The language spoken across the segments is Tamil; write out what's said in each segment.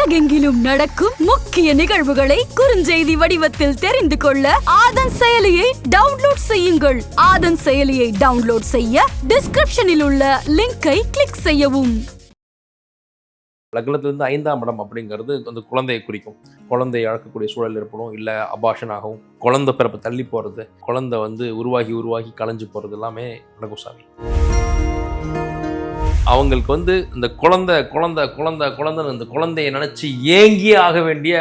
உலகெங்கிலும் நடக்கும் முக்கிய நிகழ்வுகளை குறுஞ்செய்தி வடிவத்தில் தெரிந்து கொள்ள ஆதன் செயலியை டவுன்லோட் செய்யுங்கள். ஆதன் செயலியை டவுன்லோட் செய்ய டிஸ்கிரிப்ஷனில் உள்ள லிங்கை கிளிக் செய்யவும். லக்னத்திலிருந்து ஐந்தாம் இடம் அப்படிங்கிறது அந்த குழந்தையை குறிக்கும். குழந்தையை அழக்கக்கூடிய சூழல் ஏற்படும் இல்லை அபாஷன் ஆகும் குழந்தை பிறப்பு தள்ளி போகிறது குழந்தை வந்து உருவாகி உருவாகி கலைஞ்சு போகிறது எல்லாமே நடக்கும் சாமி. அவங்களுக்கு வந்து இந்த குழந்தை குழந்தை குழந்தை குழந்தைன்னு இந்த குழந்தையை நினைச்சு ஏங்கியே ஆக வேண்டிய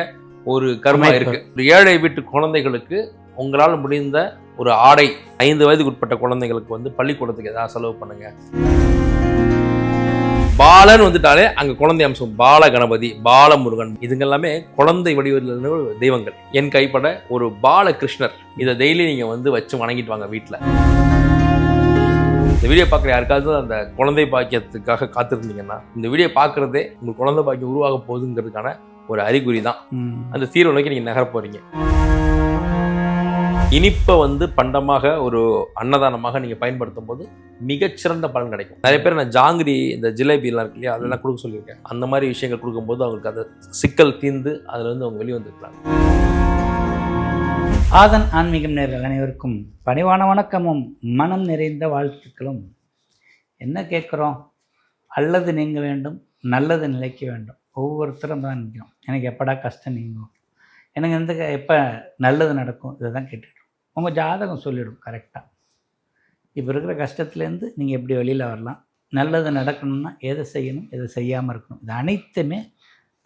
ஒரு கர்மா அமைப்பு. இருக்கு. ஒரு ஏழை வீட்டு குழந்தைகளுக்கு உங்களால் முடிந்த ஒரு ஆடை ஐந்து வயதுக்கு உட்பட்ட குழந்தைகளுக்கு வந்து பள்ளிக்கூடத்துக்கு ஏதாவது செலவு பண்ணுங்க. பாலன் வந்துட்டாலே அங்க குழந்தை அம்சம். பால கணபதி பாலமுருகன் இதுங்க எல்லாமே குழந்தை வடிவில் தெய்வங்கள். என் கைப்பட ஒரு பால கிருஷ்ணர் இதை டெய்லி நீங்க வந்து வச்சு வணங்கிட்டு வாங்க வீட்டுல இந்த வீடியோ பார்க்குற யாருக்காவது அந்த குழந்தை பாக்கியத்துக்காக காத்திருந்தீங்கன்னா இந்த வீடியோ பார்க்குறதே உங்க குழந்தை பாக்கியம் உருவாக போகுதுங்கிறதுக்கான ஒரு அறிகுறி தான். அந்த தீர்வு நோக்கி நீங்க நகர போறீங்க. இனிப்பை வந்து பண்டமாக ஒரு அன்னதானமாக நீங்க பயன்படுத்தும் போது மிகச்சிறந்த பலன் கிடைக்கும். நிறைய பேர் நான் ஜாங்கிரி இந்த ஜிலேபி எல்லாம் இருக்கு இல்லையா அதெல்லாம் கொடுக்க சொல்லியிருக்கேன். அந்த மாதிரி விஷயங்கள் கொடுக்கும்போது அவங்களுக்கு அது சிக்கல் தீர்ந்து அதுல இருந்து அவங்க வெளியே வந்துருக்கலாம் ஆதன் ஆன்மீகம் நேர்கள் அனைவருக்கும் பணிவான வணக்கமும் மனம் நிறைந்த வாழ்த்துக்களும். என்ன கேட்குறோம்? அல்லது நீங்க வேண்டும் நல்லது நிலைக்க வேண்டும். ஒவ்வொருத்தரும் தான் நிற்கிறோம். எனக்கு எப்படா கஷ்டம் நீங்கும்? எனக்கு எந்த எப்போ நல்லது நடக்கும்? இதை தான் கேட்டுட்டு உங்கள் ஜாதகம் சொல்லிவிடும் கரெக்டாக இப்போ இருக்கிற கஷ்டத்துலேருந்து நீங்கள் எப்படி வெளியில் வரலாம்? நல்லது நடக்கணும்னா எதை செய்யணும்? எதை செய்யாமல் இருக்கணும்? இது அனைத்துமே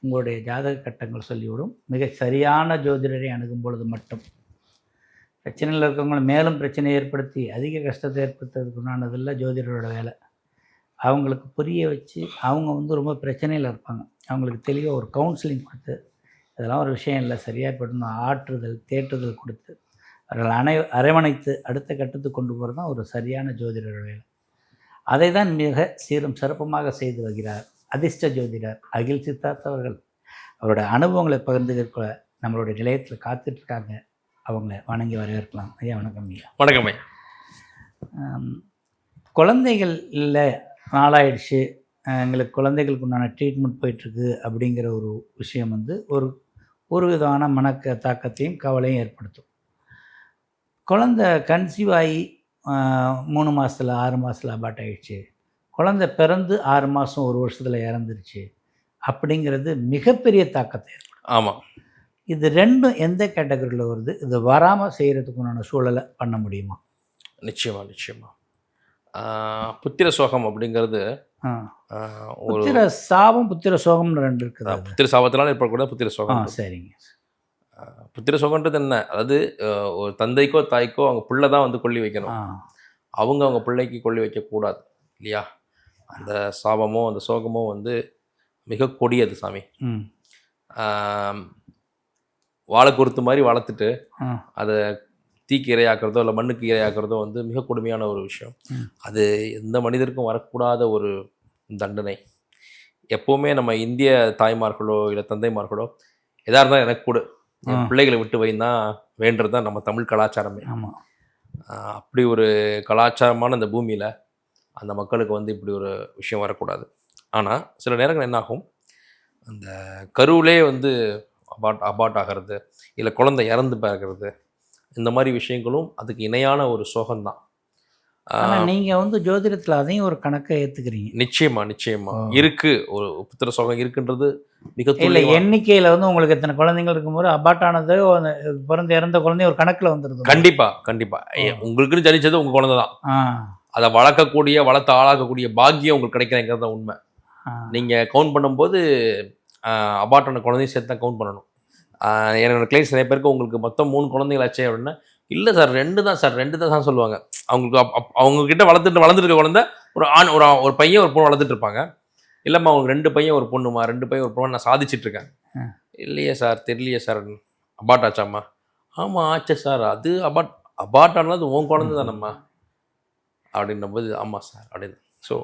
உங்களுடைய ஜாதக கட்டங்கள் சொல்லிவிடும். மிக சரியான ஜோதிடரை அணுகும் பொழுது மட்டும். பிரச்சனையில் இருக்கவங்கள மேலும் பிரச்சனை ஏற்படுத்தி அதிக கஷ்டத்தை ஏற்படுத்துறதுக்கு உண்டானதில்ல ஜோதிடரோட வேலை. அவங்களுக்கு புரிய வச்சு அவங்க வந்து ரொம்ப பிரச்சனையில் இருப்பாங்க. அவங்களுக்கு தெளிவாக ஒரு கவுன்சிலிங் கொடுத்து இதெல்லாம் ஒரு விஷயம் இல்லை சரியாக போடணும் ஆற்றுதல் தேற்றுதல் கொடுத்து அவர்கள் அனை அரவணைத்து அடுத்த கட்டத்துக்கு கொண்டு போகிறது தான் ஒரு சரியான ஜோதிடரோட வேலை. அதை தான் மிக சீரும் சிறப்பமாக செய்து வருகிறார் அதிர்ஷ்ட ஜோதிடர் அகில் சித்தார்த் அவர்கள். அவரோட அனுபவங்களை பகிர்ந்து நம்மளுடைய நிலையத்தில் காத்துட்ருக்காங்க அவங்கள வணங்கி வரவேற்கலாம். ஐயா வணக்கம் ஐயா. வணக்கம் ஐயா. குழந்தைகள் இல்லை நாளாயிடுச்சு. எங்களுக்கு குழந்தைகளுக்கு உண்டான ட்ரீட்மெண்ட் போயிட்டுருக்கு அப்படிங்கிற ஒரு விஷயம் வந்து ஒரு ஒரு விதமான மனக்க தாக்கத்தையும் கவலையும் ஏற்படுத்தும். குழந்தை கன்சீவ் ஆகி மூணு மாதத்தில் ஆறு மாதத்தில் அபார்ட் ஆயிடுச்சு. குழந்தை பிறந்து ஆறு மாதம் ஒரு வருஷத்தில் இறந்துருச்சு. அப்படிங்கிறது மிகப்பெரிய தாக்கத்தை ஏற்படுத்தும். ஆமா. இது ரெண்டும் எந்த கேட்டகரியில் வருது? இது வராமல் செய்கிறதுக்குண்டான சூழலை பண்ண முடியுமா? நிச்சயமா நிச்சயமா. ஆஹ் புத்திர சோகம் அப்படிங்கிறது புத்திர சாபம் புத்திர சோகம்னு ரெண்டு இருக்குது. புத்திர சாபத்தினால ஏற்படக்கூடிய புத்திர சோகம். சரிங்க. புத்திர சோகன்றது என்ன? அதாவது ஒரு தந்தைக்கோ தாய்க்கோ அவங்க பிள்ளை தான் வந்து கொல்லி வைக்கணும். அவங்க அவங்க பிள்ளைக்கு கொல்லி வைக்கக்கூடாது இல்லையா? அந்த சாபமோ அந்த சோகமோ வந்து மிக கொடியது சாமி. வாழை குருத்து மாதிரி வளர்த்துட்டு அதை தீக்கு இரையாக்குறதோ இல்லை மண்ணுக்கு இரையாக்குறதோ வந்து மிக கொடுமையான ஒரு விஷயம். அது எந்த மனிதருக்கும் வரக்கூடாத ஒரு தண்டனை. எப்போவுமே நம்ம இந்திய தாய்மார்களோ இல்லை தந்தைமார்களோ எதா இருந்தாலும் எனக்கு கொடு. பிள்ளைகளை விட்டு வைன்னா வேண்டது தான் நம்ம தமிழ் கலாச்சாரமே. ஆமாம் அப்படி ஒரு கலாச்சாரமான இந்த பூமியில் அந்த மக்களுக்கு வந்து இப்படி ஒரு விஷயம் வரக்கூடாது. ஆனால் சில நேரங்கள் என்னாகும்? அந்த கருவிலே வந்து அபாட் அபாட் ஆகிறது இல்லை குழந்தை இறந்து பார்க்கறது இந்த மாதிரி விஷயங்களும் அதுக்கு இணையான ஒரு சோகம்தான். நீங்கள் வந்து ஜோதிடத்தில் அதையும் ஒரு கணக்கை ஏற்றுக்கிறீங்க நிச்சயமா நிச்சயமா. இருக்கு ஒரு புத்திர சோகம் இருக்குன்றது மிக இல்லை எண்ணிக்கையில் வந்து உங்களுக்கு எத்தனை குழந்தைங்கள் இருக்கும்போது அந்த பிறந்து இறந்த குழந்தை ஒரு கணக்கில் வந்துடுது கண்டிப்பா கண்டிப்பா. ஏ, ஆ. உங்களுக்குன்னு ஜனிச்சது உங்க குழந்தை தான் அதை வளர்க்கக்கூடிய வளர்த்து ஆளாக்கக்கூடிய பாக்கியம் உங்களுக்கு கிடைக்கிறேங்கிறது உண்மை. நீங்கள் கவுண்ட் பண்ணும்போது அபார்ட்டான குழந்தையும் சேர்த்து தான் கவுண்ட் பண்ணணும். ஆஹ் என்னோட கிளைண்ட்ஸ் நிறைய பேருக்கு உங்களுக்கு மொத்தம் மூணு குழந்தைங்களாச்சே அப்படின்னா இல்லை சார் ரெண்டு தான் சார் ரெண்டு தான் தான் சொல்லுவாங்க. அவங்களுக்கு அவங்க கிட்ட வளர்த்துட்டு வளர்ந்துருக்க குழந்தை ஒரு ஆண் ஒரு ஒரு பையன் ஒரு பொண்ணு வளர்த்துட்டு இருப்பாங்க. இல்லைம்மா அவங்களுக்கு ரெண்டு பையன் ஒரு பொண்ணுமா ரெண்டு பையன் ஒரு பொண்ணு நான் சாதிச்சிட்டு இருக்கேன். ஆ. இல்லையே சார் தெரியலையே சார். அபார்ட் ஆச்சாம்மா? ஆமாம் ஆச்சு சார் அது அபார்ட் அபார்ட் ஆனது உன் குழந்தை தானம்மா அப்படின்னும்போது ஆமாம் சார் அப்படின்னு ஸோ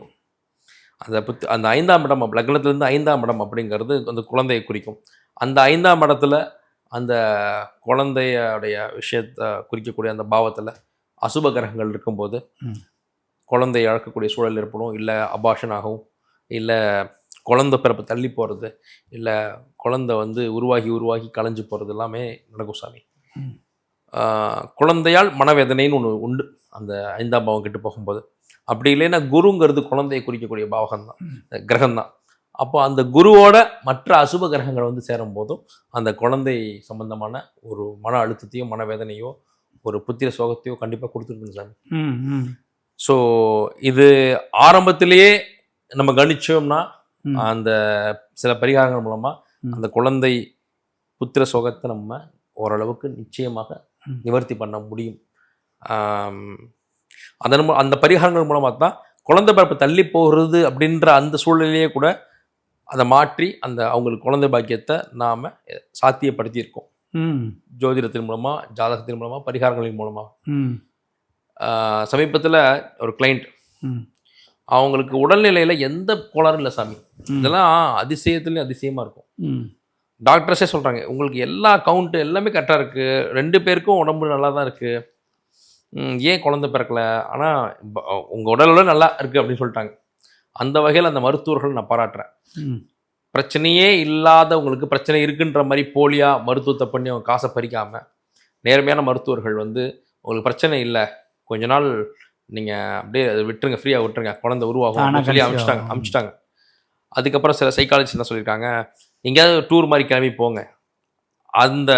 அந்த புத்தி அந்த ஐந்தாம் இடம் லக்னத்திலிருந்து ஐந்தாம் இடம் அப்படிங்கிறது அந்த குழந்தையை குறிக்கும். அந்த ஐந்தாம் இடத்துல அந்த குழந்தையுடைய விஷயத்தை குறிக்கக்கூடிய அந்த பாவத்தில் அசுப கிரகங்கள் இருக்கும்போது. குழந்தையை இழக்கக்கூடிய சூழல் ஏற்படும். இல்லை அபாஷன் ஆகும். இல்லை குழந்தை பிறப்பு தள்ளி போகிறது இல்லை குழந்தை வந்து உருவாகி உருவாகி கலைஞ்சு போகிறது எல்லாமே நடக்கும் சாமி. குழந்தையால் மனவேதனைன்னு ஒன்று உண்டு. அந்த ஐந்தாம் பாவம் கிட்ட போகும்போது. அப்படி இல்லைன்னா குருங்கிறது குழந்தையை குறிக்கக்கூடிய பாவகம் தான் கிரகம் தான் அப்போ அந்த குருவோட மற்ற அசுப கிரகங்கள் வந்து சேரும் போதும் அந்த குழந்தை சம்பந்தமான ஒரு மன அழுத்தத்தையோ மனவேதனையோ ஒரு புத்திர சோகத்தையோ கண்டிப்பாக கொடுத்துருக்குங்க சாமி ஸோ இது ஆரம்பத்திலேயே நம்ம கணிச்சோம்னா. அந்த சில பரிகாரங்கள் மூலமாக ம். அந்த குழந்தை புத்திர சோகத்தை நம்ம ஓரளவுக்கு நிச்சயமாக. நிவர்த்தி பண்ண முடியும் அதன் அந்த பரிகாரங்கள் மூலமாக தான் குழந்தை பிறப்பு தள்ளி போகிறது அப்படின்ற அந்த சூழ்நிலையே கூட அதை மாற்றி அந்த அவங்களுக்கு குழந்தை பாக்கியத்தை நாம் சாத்தியப்படுத்தியிருக்கோம். ம். ஜோதிடத்தின் மூலமாக ஜாதகத்தின் மூலமாக பரிகாரங்களின் மூலமாக சமீபத்தில் ஒரு கிளைண்ட் ம். அவங்களுக்கு உடல்நிலையில் எந்த கோளாறும் இல்லை சாமி. இதெல்லாம் அதிசயத்துலேயும் அதிசயமாக இருக்கும். டாக்டர்ஸே சொல்கிறாங்க உங்களுக்கு எல்லா கவுண்ட்டு எல்லாமே கரெக்டாக இருக்குது ரெண்டு பேருக்கும் உடம்பு நல்லா தான் இருக்குது ஏன் குழந்தை பிறக்கல? ஆனால் உங்கள் உடலோட நல்லா இருக்குது அப்படின்னு சொல்லிட்டாங்க. அந்த வகையில் அந்த மருத்துவர்கள் நான் பாராட்டுறேன். பிரச்சனையே இல்லாதவங்களுக்கு பிரச்சனை இருக்குன்ற மாதிரி போலியா மருத்துவத்தை பண்ணி அவங்க காசை பறிக்காமல் நேர்மையான மருத்துவர்கள் வந்து உங்களுக்கு பிரச்சனை இல்லை. கொஞ்ச நாள் நீங்கள் அப்படியே அதை விட்டுருங்க ஃப்ரீயாக விட்டுருங்க. குழந்தை உருவாகும். சொல்லி அமிச்சிட்டாங்க. அமிச்சிட்டாங்க அதுக்கப்புறம் சில சைக்காலஜிஸ்ட் என்ன சொல்லியிருக்காங்க எங்கேயாவது டூர் மாதிரி கிளம்பி போங்க. அந்த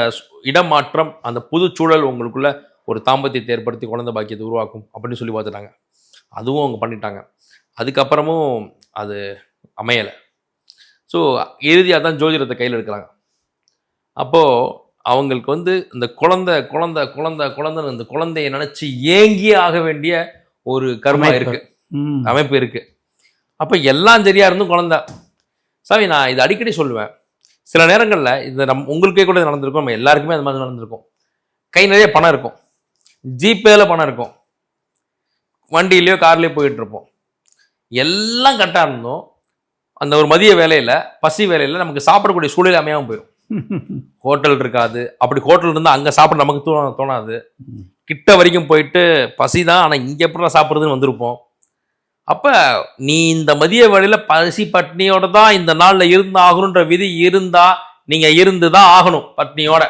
இடமாற்றம் அந்த புது சூழல் உங்களுக்குள்ள ஒரு தாம்பத்தியத்தை ஏற்படுத்தி குழந்தை பாக்கியத்தை உருவாக்கும் அப்படின்னு சொல்லி பார்த்துட்டாங்க. அதுவும் அவங்க பண்ணிட்டாங்க. அதுக்கப்புறமும் அது அமையலை. ஸோ இறுதியாக தான் ஜோதிடத்தை கையில் எடுக்கிறாங்க. அப்போது அவங்களுக்கு வந்து இந்த குழந்தை குழந்தை குழந்தை குழந்தைன்னு இந்த குழந்தைய நினச்சி ஏங்கியே ஆக வேண்டிய ஒரு கர்மா அமைப்பு. இருக்கு. ம். அமைப்பு இருக்கு. அப்போ எல்லாம் சரியா இருந்தும் குழந்தை. சாமி நான் இது அடிக்கடி சொல்லுவேன். சில நேரங்களில் இது நம் உங்களுக்கே கூட நடந்திருக்கும். நம்ம எல்லாருக்குமே அது மாதிரி நடந்திருக்கும். கை நிறைய பணம் இருக்கும். ஜிபேல பணம் இருக்கும். வண்டியிலையோ கார்லேயோ போயிட்டு இருப்போம் எல்லாம் கரெக்டாக இருந்தோம். அந்த ஒரு மதிய வேலையில் பசி வேலையில் நமக்கு சாப்பிடக்கூடிய சூழல் அமையாமல் போயிடும் ஹோட்டல் இருக்காது. அப்படி ஹோட்டல் இருந்தால் அங்கே சாப்பிட நமக்கு தோ தோணாது. கிட்ட வரைக்கும் போயிட்டு பசி தான் ஆனால் இங்கே எப்படி சாப்பிட்றதுன்னு வந்திருப்போம். அப்போ நீ இந்த மதிய வேளையில் பசி பட்னியோட தான் இந்த நாளில் இருந்து ஆகணுன்ற விதி இருந்தா நீங்கள் இருந்து தான் ஆகணும் பட்னியோட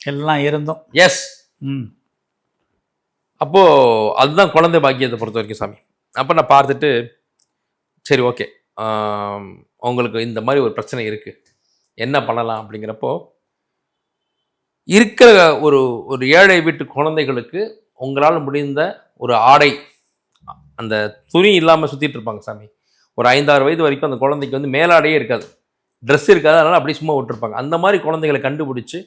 எல்லாம் இருந்தோம். எஸ் ம். அப்போது அதுதான் குழந்தை பாக்கியத்தை பொறுத்த வரைக்கும் சாமி. அப்போ நான் பார்த்துட்டு சரி ஓகே உங்களுக்கு இந்த மாதிரி ஒரு பிரச்சனை இருக்குது என்ன பண்ணலாம் அப்படிங்கிறப்போ இருக்கிற ஒரு ஒரு ஏழை வீட்டு குழந்தைகளுக்கு உங்களால் முடிந்த ஒரு ஆடை அந்த துணி இல்லாமல் சுற்றிட்டு இருப்பாங்க சாமி. ஒரு ஐந்தாறு வயது வரைக்கும் அந்த குழந்தைக்கு வந்து மேலாடையே இருக்காது. ட்ரெஸ் இருக்காது அதனால் அப்படியே சும்மா விட்டுருப்பாங்க. அந்த மாதிரி குழந்தைகளை கண்டுபிடிச்சி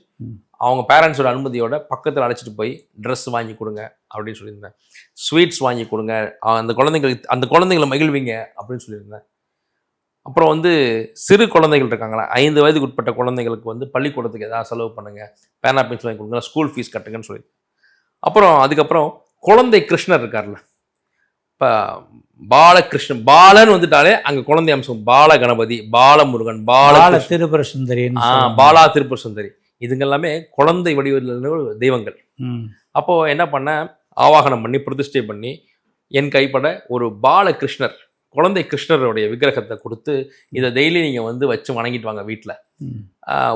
அவங்க பேரண்ட்ஸோட அனுமதியோட பக்கத்தில் அழைச்சிட்டு போய் ட்ரெஸ் வாங்கி கொடுங்க அப்படின்னு சொல்லியிருந்தேன். ஸ்வீட்ஸ் வாங்கி கொடுங்க. அந்த குழந்தைங்களுக்கு அந்த குழந்தைங்களை மகிழ்வீங்க அப்படின்னு சொல்லியிருந்தேன். அப்புறம் வந்து சிறு குழந்தைகள் இருக்காங்களா? ஐந்து வயதுக்கு உட்பட்ட குழந்தைங்களுக்கு வந்து பள்ளிக்கூடத்துக்கு ஏதாவது செலவு பண்ணுங்க. பேனா பென்சில் வாங்கி கொடுங்க ஸ்கூல் ஃபீஸ் கட்டுங்கன்னு சொல்லி. அப்புறம் அதுக்கப்புறம் குழந்தை கிருஷ்ணர் இருக்கார்ல. இப்போ பாலகிருஷ்ணன் பாலன் வந்துட்டாலே அங்கே குழந்தை அம்சம். பால கணபதி பாலமுருகன் பால திருபுர சொல்லுவாங்க. பாலா திருப்பூர் சுந்தரி இதுங்க எல்லாமே குழந்தை வடிவில் தெய்வங்கள். ம். அப்போ என்ன பண்ணேன் ஆவாகனம் பண்ணி பிரதிஷ்டை பண்ணி என் கைப்பட ஒரு பாலகிருஷ்ணர் குழந்தை கிருஷ்ணருடைய விக்கிரகத்தை கொடுத்து இதை டெய்லி நீங்கள் வந்து வச்சு வணங்கிட்டு வாங்க வீட்டில்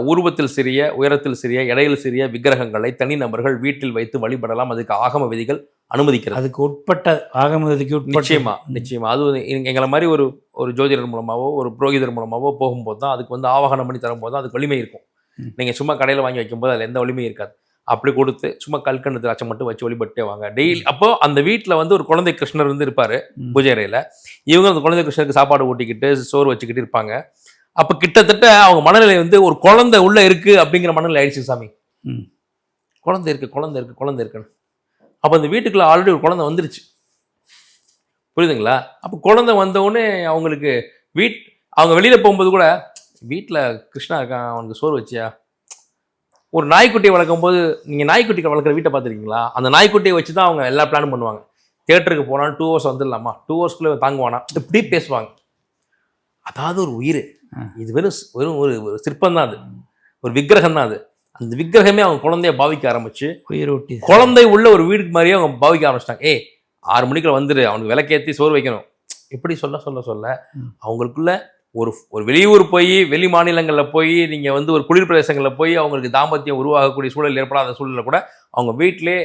உருவத்தில் சிறிய உயரத்தில் சிறிய எடையில் சிறிய விக்கிரகங்களை தனிநபர்கள் வீட்டில் வைத்து வழிபடலாம். அதுக்கு ஆகம விதிகள் அனுமதிக்கிறது. அதுக்கு உட்பட்ட ஆகமதிக்கு உட்பட்ட நிச்சயமா நிச்சயமா. அது எங்களை மாதிரி ஒரு ஒரு ஜோதிடர் மூலமாவோ ஒரு புரோகிதர் மூலமாவோ போகும்போது தான் அதுக்கு வந்து ஆவாகனம் பண்ணி தரும்போது தான் அதுக்கு வலிமை இருக்கும். ம். நீங்க சும்மா கடையில் வாங்கி வைக்கும்போது அதில் எந்த வலிமையும் இருக்காது. அப்படி கொடுத்து சும்மா கல்கண்டு திராட்சை மட்டும் வச்சு வழிபட்டே வாங்க. டெய்லி அப்போ அந்த வீட்டில் வந்து ஒரு குழந்தை கிருஷ்ணர் வந்து இருப்பாரு. பூஜை அறையில. இவங்க அந்த குழந்தை கிருஷ்ணருக்கு சாப்பாடு ஊட்டிக்கிட்டு சோறு வச்சுக்கிட்டு இருப்பாங்க. அப்போ கிட்டத்தட்ட அவங்க மனநிலை வந்து ஒரு குழந்தை உள்ள இருக்கு அப்படிங்கிற மனநிலை ஆயிடுச்சு சாமி. குழந்தை இருக்கு குழந்தை இருக்கு குழந்தை இருக்குன்னு. அப்போ அந்த வீட்டுக்குள்ள ஆல்ரெடி ஒரு குழந்தை வந்துருச்சு. புரியுதுங்களா? அப்போ குழந்தை வந்த உடனே அவங்களுக்கு வீட் அவங்க வெளியில போகும்போது கூட வீட்டில் கிருஷ்ணா இருக்கான் அவனுக்கு சோறு வச்சியா? ஒரு நாய்க்குட்டியை வளர்க்கும் போது நீங்கள் நாய்க்குட்டி வளர்க்குற வீட்டை பார்த்துருக்கீங்களா? அந்த நாய்க்குட்டியை வச்சு தான் அவங்க எல்லா பிளானும் பண்ணுவாங்க. தேட்டருக்கு போனால் டூ ஹவர்ஸ் வந்துடலாமா? டூ ஹவர்ஸ்க்குள்ளே தாங்குவானா? இப்படி பேசுவாங்க. அதாவது ஒரு உயிர். இது வெறும் வெறும் ஒரு ஒரு சிற்பம் தான் அது. ஒரு விக்கிரகம் தான் அது. அந்த விக்கிரகமே அவங்க குழந்தைய பாவிக்க ஆரம்பிச்சு உயிர் ஊட்டி குழந்தை உள்ள ஒரு வீடுக்கு மாதிரியே அவங்க பாவிக்க ஆரம்பிச்சிட்டாங்க. ஏய் ஆறு மணிக்குள்ள வந்துரு. அவனுக்கு விளக்கேற்றி சோறு வைக்கணும். இப்படி சொல்ல சொல்ல சொல்ல. அவங்களுக்குள்ள ஒரு ஒரு வெளியூர் போய் வெளி மாநிலங்களில் போய் நீங்கள் வந்து ஒரு குளிர் பிரதேசங்களில் போய் அவங்களுக்கு தாம்பத்தியம் உருவாகக்கூடிய சூழல் ஏற்படாத சூழலில் கூட அவங்க வீட்டிலே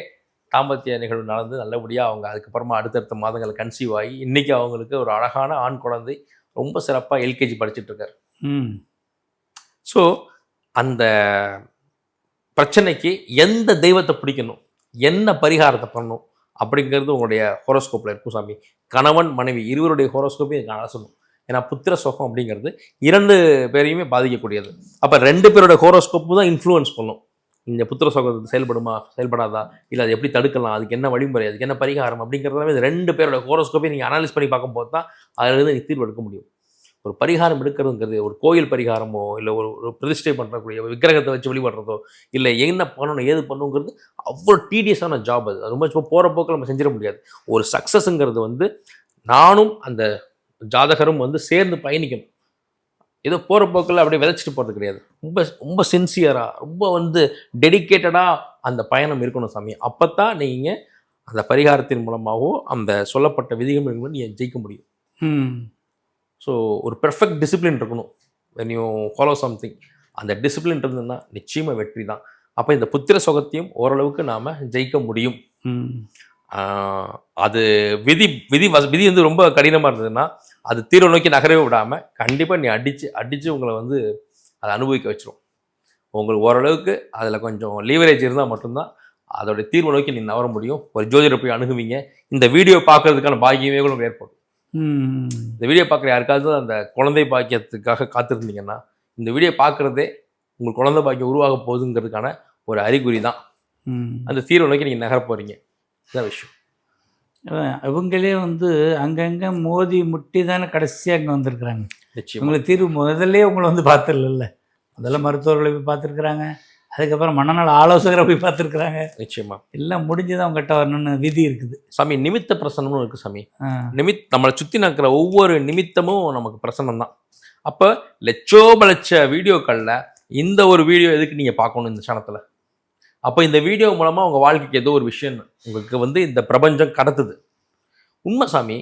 தாம்பத்திய நிகழ்வு நடந்து நல்லபடியாக அவங்க அதுக்கப்புறமா அடுத்தடுத்த மாதங்கள் கன்சீவ் ஆகி இன்னைக்கு அவங்களுக்கு ஒரு அழகான ஆண் குழந்தை ரொம்ப சிறப்பாக எல்கேஜி ம். ஸோ அந்த பிரச்சனைக்கு எந்த தெய்வத்தை பிடிக்கணும் என்ன பரிகாரத்தை பண்ணணும் அப்படிங்கிறது உங்களுடைய ஹோரோஸ்கோப்பில் இருக்கும் சாமி. கணவன் மனைவி இருவருடைய ஹோரோஸ்கோப்பையும் இதுக்கு அலசணும் ஏன்னா புத்திர சோகம் அப்படிங்கிறது இரண்டு பேரையுமே பாதிக்கக்கூடியது. அப்போ ரெண்டு பேரோட ஹோரோஸ்கோப்பு தான் இன்ஃப்ளூயன்ஸ் பண்ணும். இந்த புத்திர சோகத்தை செயல்படுமா செயல்படாதா? இல்லை அது எப்படி தடுக்கலாம்? அதுக்கு என்ன வழிமுறை? அதுக்கு என்ன பரிகாரம்? அப்படிங்கிறதாவே இந்த ரெண்டு பேரோட ஹோரோஸ்கோப்பை நீங்கள் அனாலிஸ் பண்ணி பார்க்கும்போது தான் அதிலிருந்து நீங்கள் தீர்வு எடுக்க முடியும். ஒரு பரிகாரம் எடுக்கிறதுங்கிறது ஒரு கோயில் பரிகாரமோ இல்லை ஒரு ஒரு பிரதிஷ்டை பண்ணுறக்கூடிய ஒரு விக்கிரகத்தை வச்சு வழிபடுறதோ இல்லை என்ன பண்ணணும் ஏது பண்ணணுங்கிறது அவ்வளோ டீடியஸான ஜாப் அது. அது ரொம்ப போகிற போக்கில் நம்ம செஞ்சிட முடியாது. ஒரு சக்ஸஸ்ங்கிறது வந்து நானும் அந்த ஜாதகரும் வந்து சேர்ந்து பயணிக்கணும். ஏதோ போகிற போக்கில் அப்படியே விதைச்சிட்டு போகிறது கிடையாது. ரொம்ப ரொம்ப சின்சியராக ரொம்ப வந்து டெடிக்கேட்டடாக அந்த பயணம் இருக்கணும் சாமி. அப்போ தான் நீங்கள் அந்த பரிகாரத்தின் மூலமாகவோ அந்த சொல்லப்பட்ட விதிகள் நீங்கள் ஜெயிக்க முடியும். ஸோ ஒரு பெர்ஃபெக்ட் டிசிப்ளின் இருக்கணும். When you ஃபாலோ சம்திங் அந்த டிசிப்ளின் இருந்ததுன்னா நிச்சயமாக வெற்றி தான். அப்போ இந்த புத்திர சுகத்தையும் ஓரளவுக்கு நாம் ஜெயிக்க முடியும். அது விதி விதி வச விதி வந்து ரொம்ப கடினமாக இருந்ததுன்னா அது தீர்வு நோக்கி நகரவே விடாமல் கண்டிப்பாக நீ அடித்து அடித்து உங்களை வந்து அதை அனுபவிக்க வச்சிரும். உங்களுக்கு ஓரளவுக்கு அதில் கொஞ்சம் லீவரேஜ் இருந்தால் மட்டும்தான் அதோட தீர்வு நோக்கி நீ நவர முடியும். ஒரு ஜோதிடரை போய் அணுகுவீங்க. இந்த வீடியோ பார்க்கறதுக்கான பாக்கியமே கூட உங்களுக்கு ஏற்படும். இந்த வீடியோ பார்க்குற யாருக்காவது அந்த குழந்தை பாக்கியத்துக்காக காத்திருந்தீங்கன்னா இந்த வீடியோ பார்க்குறதே உங்கள் குழந்தை பாக்கியம் உருவாக போகுதுங்கிறதுக்கான ஒரு அறிகுறி தான் அந்த தீர்வை நோக்கி நீங்கள் நகர போகிறீங்க இதான் விஷயம். இவங்களே வந்து அங்கங்கே மோதி முட்டி தானே கடைசியாக அங்கே வந்திருக்கிறாங்க. இவங்களுக்கு தீர்வு முதல்ல உங்களை வந்து பார்த்துடல முதல்ல மருத்துவர்களை போய் பார்த்துருக்குறாங்க. அதுக்கப்புறம் மனநல ஆலோசகரை போய் பார்த்துருக்குறாங்க. நிச்சயமா. எல்லாம் முடிஞ்சு தான் உங்ககிட்ட வரணும்னு விதி இருக்குது. சாமி நிமித்த பிரசனம்னு இருக்கு சாமி. நிமித் நம்மளை சுற்றி நடக்கிற ஒவ்வொரு நிமித்தமும் நமக்கு பிரசனம் தான். அப்போ லட்சோப லட்ச வீடியோக்களில் இந்த ஒரு வீடியோ எதுக்கு நீங்கள் பார்க்கணும் இந்த சேனத்தில் அப்போ இந்த வீடியோ மூலமாக உங்கள் வாழ்க்கைக்கு ஏதோ ஒரு விஷயம் உங்களுக்கு வந்து இந்த பிரபஞ்சம் கடத்துது. உண்மை சாமி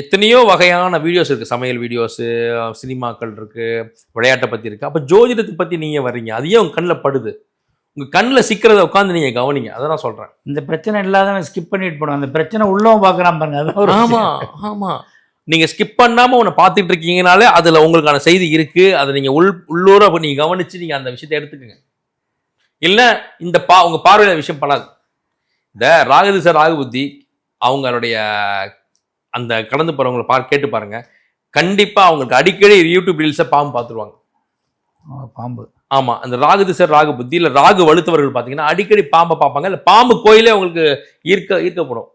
எத்தனையோ வகையான வீடியோஸ் இருக்குது சமையல் வீடியோஸு சினிமாக்கள் இருக்குது விளையாட்டை பற்றி இருக்குது அப்போ ஜோதிடத்தை பற்றி நீங்கள் வர்றீங்க. அதையே உங்கள் கண்ணில் படுது. உங்கள் கண்ணில் சிக்கிறத உட்காந்து நீங்கள் கவனிங்க. அதை நான் சொல்கிறேன் இந்த பிரச்சனை இல்லாதவன் ஸ்கிப் பண்ணிட்டு போடுவான். அந்த பிரச்சனை உள்ளவும் பார்க்குறான் பாருங்க. அதான் ஒரு ஆமா ஆமா. நீங்க ஸ்கிப் பண்ணாம உன்னை பார்த்துட்டு இருக்கீங்கனாலே அதுல உங்களுக்கான செய்தி இருக்கு. அதை நீங்க உள் உள்ளூர அப்ப நீங்க கவனிச்சு நீங்க அந்த விஷயத்தை எடுத்துக்கங்க. இல்ல இந்த பா உங்க பார்வையில விஷயம் படாது இந்த ராகதிச ராகு புத்தி அவங்களுடைய அந்த கடந்து போறவங்களை பார் கேட்டு பாருங்க. கண்டிப்பா அவங்களுக்கு அடிக்கடி யூடியூப் ரீல்ஸை பாம்பு பார்த்துருவாங்க பாம்பு. ஆமா அந்த ராகு திசர் ராகு புத்தி இல்ல ராகு வலுத்தவர்கள் பாத்தீங்கன்னா அடிக்கடி பாம்பை பார்ப்பாங்க இல்ல பாம்பு கோயிலே அவங்களுக்கு ஈர்க்க ஈர்க்கப்படும்.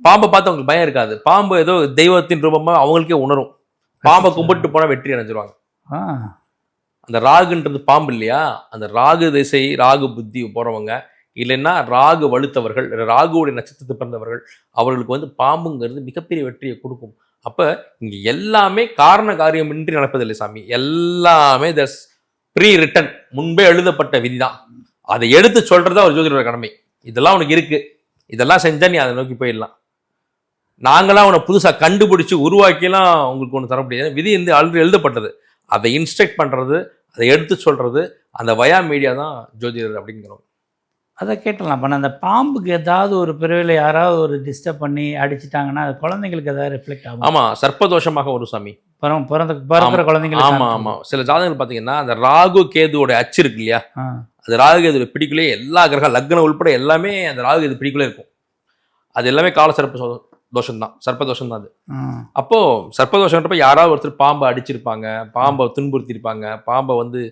பாம்பை பார்த்து அவங்களுக்கு பயம் இருக்காது. பாம்பு ஏதோ தெய்வத்தின் ரூபமா அவங்களுக்கே உணரும். பாம்பை கும்பிட்டு போனா வெற்றி அடைஞ்சிருவாங்க. அந்த ராகுன்றது பாம்பு இல்லையா? அந்த ராகு திசை ராகு புத்தி போகிறவங்க இல்லைன்னா ராகு வலுத்தவர்கள் ராகுவுடைய நட்சத்திரத்தை பிறந்தவர்கள் அவர்களுக்கு வந்து பாம்புங்கிறது மிகப்பெரிய வெற்றியை கொடுக்கும். அப்போ இங்கே எல்லாமே காரண காரியமின்றி நடப்பதில்லை சாமி. எல்லாமே தஸ் ப்ரீ ரிட்டன் முன்பே எழுதப்பட்ட விதி தான் அதை எடுத்து சொல்கிறது ஒரு ஜோதிடரோட கடமை. இதெல்லாம் உனக்கு இருக்குது இதெல்லாம் செஞ்சால் நீ அதை நோக்கி போயிடலாம். நாங்களாம் உன்னை புதுசாக கண்டுபிடிச்சி உருவாக்கிலாம் உங்களுக்கு ஒன்று தர முடியாது. விதி வந்து ஆல்ரெடி எழுதப்பட்டது. அதை இன்ஸ்ட்ரக்ட் பண்றது அதை எடுத்து சொல்றது அந்த வயா மீடியா தான் ஜோதிடர் அப்படிங்கிறோம். அதை கேட்டலாம் பண்ண அந்த பாம்புக்கு ஏதாவது ஒரு பிறவியில் யாராவது ஒரு டிஸ்டர்ப் பண்ணி அடிச்சிட்டாங்கன்னா அது குழந்தைங்களுக்கு ஏதாவது ரிஃப்ளெக்ட் ஆகும். ஆமா சர்ப்பதோஷமாக ஒரு சாமி. பிறந்த பிறந்த பிறக்கிற குழந்தைங்களுக்கு ஆமா ஆமா. சில ஜாதகங்கள் பாத்தீங்கன்னா அந்த ராகு கேதுவோட அச்சு இருக்கு இல்லையா? ஆ. அந்த ராகு கேது பிடிக்குள்ளே எல்லா கிரகம் லக்னம் உள்பட எல்லாமே அந்த ராகு கேது பிடிக்குள்ளே இருக்கும். அது எல்லாமே கால சர்ப்ப தோஷம் தான் சர்ப்பதோஷம் தான் அது அப்போ சர்ப்பதோஷம்ன்றப்ப யாராவது ஒருத்தர் பாம்பை அடிச்சிருப்பாங்க பாம்பை துன்புறுத்திருப்பாங்க பாம்பை வந்து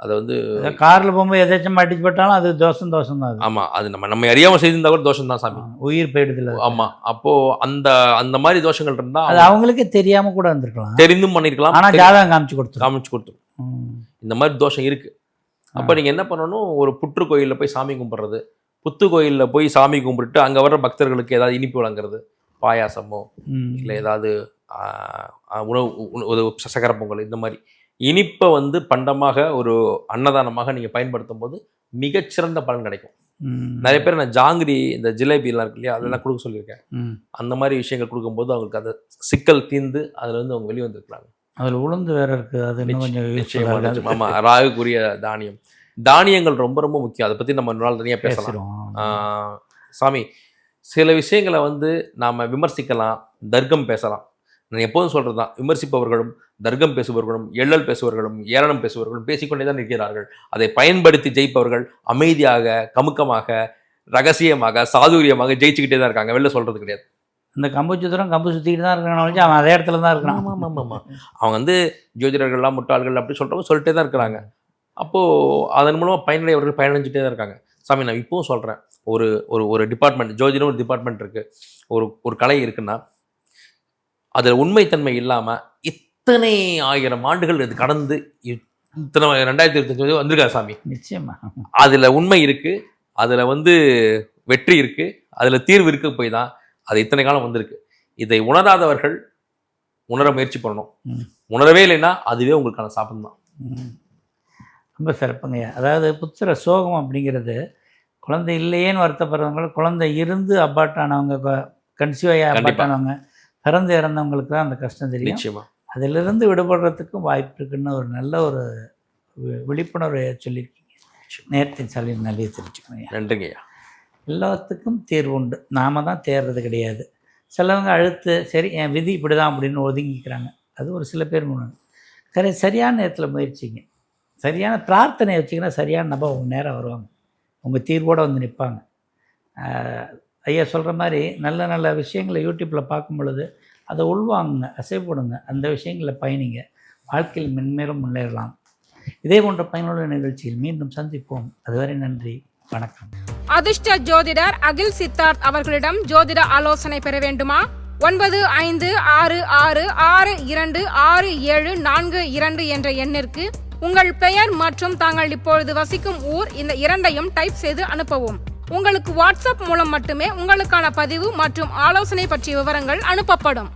அதை வந்து காரில் போகும்போது எதாச்சும் அடிச்சு போட்டாலும் அது தோஷம் தோஷம் தான் அது. ஆமா அது நம்ம நம்ம அறியாம செய்திருந்தா கூட தோஷம் தான் சாமி உயிர் போயிடுதுல ஆமா அப்போ அந்த அந்த மாதிரி தோஷங்கள் இருந்தா அது அவங்களுக்கே தெரியாம கூட இருந்திருக்கலாம். தெரிந்தும் பண்ணிருக்கலாம் ஆனா ஜாதகம் காமிச்சு கொடுத்துரும். காமிச்சு கொடுத்து. இந்த மாதிரி தோஷம் இருக்கு. அப்போ நீங்க என்ன பண்ணணும்? ஒரு புற்று கோயில்ல போய் சாமி கும்பிட்றது. புத்து கோயில்ல போய் சாமி கும்பிட்டு அங்க வர்ற பக்தர்களுக்கு ஏதாவது இனிப்பு வழங்குறது. பாயாசமோ. இல்லை ஏதாவது உணவு ஒரு பொங்கல் இந்த மாதிரி இனிப்பை வந்து பண்டமாக ஒரு அன்னதானமாக நீங்க பயன்படுத்தும் போது மிகச்சிறந்த பலன் கிடைக்கும். நிறைய பேர் நான் ஜாங்கிரி இந்த ஜிலேபிலாம் இருக்கு இல்லையா அதெல்லாம் கொடுக்க சொல்லியிருக்கேன். அந்த மாதிரி விஷயங்கள் கொடுக்கும்போது அவங்களுக்கு அந்த சிக்கல் தீர்ந்து அதுல இருந்து அவங்க வெளியே வந்திருக்காங்க அதுல உளுந்து வேற இருக்கு அது கொஞ்சம் நிச்சயமா useful-ஆ நிச்சயமா. இருக்கு. ஆமா ராகுக்குரிய தானியம் தானியங்கள் ரொம்ப ரொம்ப முக்கியம் அதை பத்தி நம்ம நாள் தனியா பேசலாம் சாமி சில விஷயங்களை வந்து நாம விமர்சிக்கலாம் தர்க்கம் பேசலாம். நான் எப்போதும் சொல்றது தான் விமர்சிப்பவர்களும் தர்க்கம் பேசுபவர்களும் எள்ளல் பேசுபவர்களும் ஏளனம் பேசுபவர்களும் பேசிக்கொண்டே தான் இருக்கிறார்கள். அதை பயன்படுத்தி ஜெயிப்பவர்கள் அமைதியாக கமுக்கமாக ரகசியமாக சாதுரியமாக ஜெயிச்சுக்கிட்டே தான் இருக்காங்க. வெளில சொல்றது கிடையாது. இந்த கம்பு சுத்துறோம் கம்பு சுத்திட்டு தான் ஒழிஞ்சு அவன் அதே இடத்துல தான் இருக்கான் ஆமா, ஆமா, ஆமா. அவங்க வந்து ஜோதிடர்கள்லாம் முட்டாள்கள் அப்படி சொல்றவங்க சொல்லிட்டே தான் இருக்கிறாங்க. அப்போது அதன் மூலமாக பயனடைவர்கள் பயனடைஞ்சிட்டே தான் இருக்காங்க. சாமி நான் இப்பவும் சொல்கிறேன் ஒரு ஒரு ஒரு டிபார்ட்மெண்ட் ஜோதிடம் ஒரு டிபார்ட்மெண்ட் இருக்குது ஒரு ஒரு கலை இருக்குன்னா அதில் உண்மைத்தன்மை இல்லாமல் இத்தனை ஆயிரம் ஆண்டுகள் இது கடந்து இத்தனை ரெண்டாயிரத்தி இருபத்தஞ்சு வந்திருக்காரு சாமி? நிச்சயமா. அதில் உண்மை இருக்குது அதில் வந்து வெற்றி இருக்குது அதில் தீர்வு இருக்கு போய் தான் அது இத்தனை காலம் வந்திருக்கு. இதை உணராதவர்கள் உணர முயற்சி பண்ணணும். உணரவே இல்லைன்னா அதுவே உங்களுக்கான சாபம் தான். ரொம்ப சிறப்புங்கய்யா அதாவது புத்திர சோகம் அப்படிங்கிறது குழந்தை இல்லையேன்னு வருத்தப்படுறவங்க குழந்தை இருந்து அப்பாட்டானவங்க ஆகி கண்டிப்பா. அப்பாட்டானவங்க பிறந்து இறந்தவங்களுக்கு தான் அந்த கஷ்டம் தெரியும். நிச்சயமா. அதிலிருந்து விடுபடுறதுக்கும் வாய்ப்பு இருக்குன்னு ஒரு நல்ல ஒரு வி- விழிப்புணர்வை சொல்லியிருக்கீங்க. நேரத்தின் சாலை நல்லே தெரிஞ்சுக்கணும் நன்றிங்கய்யா எல்லாத்துக்கும் தேர்வு உண்டு. நாம தான் தேர்றது கிடையாது. சிலவங்க அழுத்து சரி என் விதி இப்படி தான் அப்படின்னு ஒதுங்கிக்கிறாங்க. அது ஒரு சில பேர் முன்னாடி. சரி சரியான நேரத்தில் முயற்சிங்க. சரியான பிரார்த்தனை வச்சிங்கன்னா சரியான நபர் உங்கள் நேரம் வருவாங்க. உங்கள் தீர்வோடு வந்து நிற்பாங்க ஐயா சொல்கிற மாதிரி நல்ல நல்ல விஷயங்களை யூடியூப்பில் பார்க்கும் பொழுது அதை உள்வாங்குங்க அசைப்படுங்க அந்த விஷயங்களை பயணிங்க. வாழ்க்கையில் மென்மேலும் முன்னேறலாம். இதே போன்ற பயனுள்ள நிகழ்ச்சியில் மீண்டும் சந்திப்போம். அதுவரை நன்றி வணக்கம். அதிர்ஷ்ட ஜோதிடர் அகில் சித்தார்த் அவர்களிடம் ஜோதிட ஆலோசனை பெற வேண்டுமா? ஒன்பது ஐந்து ஆறு ஆறு ஆறு இரண்டு ஆறு ஏழு நான்கு இரண்டு என்ற எண்ணிற்கு உங்கள் பெயர் மற்றும் தாங்கள் இப்பொழுது வசிக்கும் ஊர் இந்த இரண்டையும் டைப் செய்து அனுப்பவும். உங்களுக்கு வாட்ஸ்அப் மூலம் மட்டுமே உங்களுக்கான பதிவு மற்றும் ஆலோசனை பற்றிய விவரங்கள் அனுப்பப்படும்.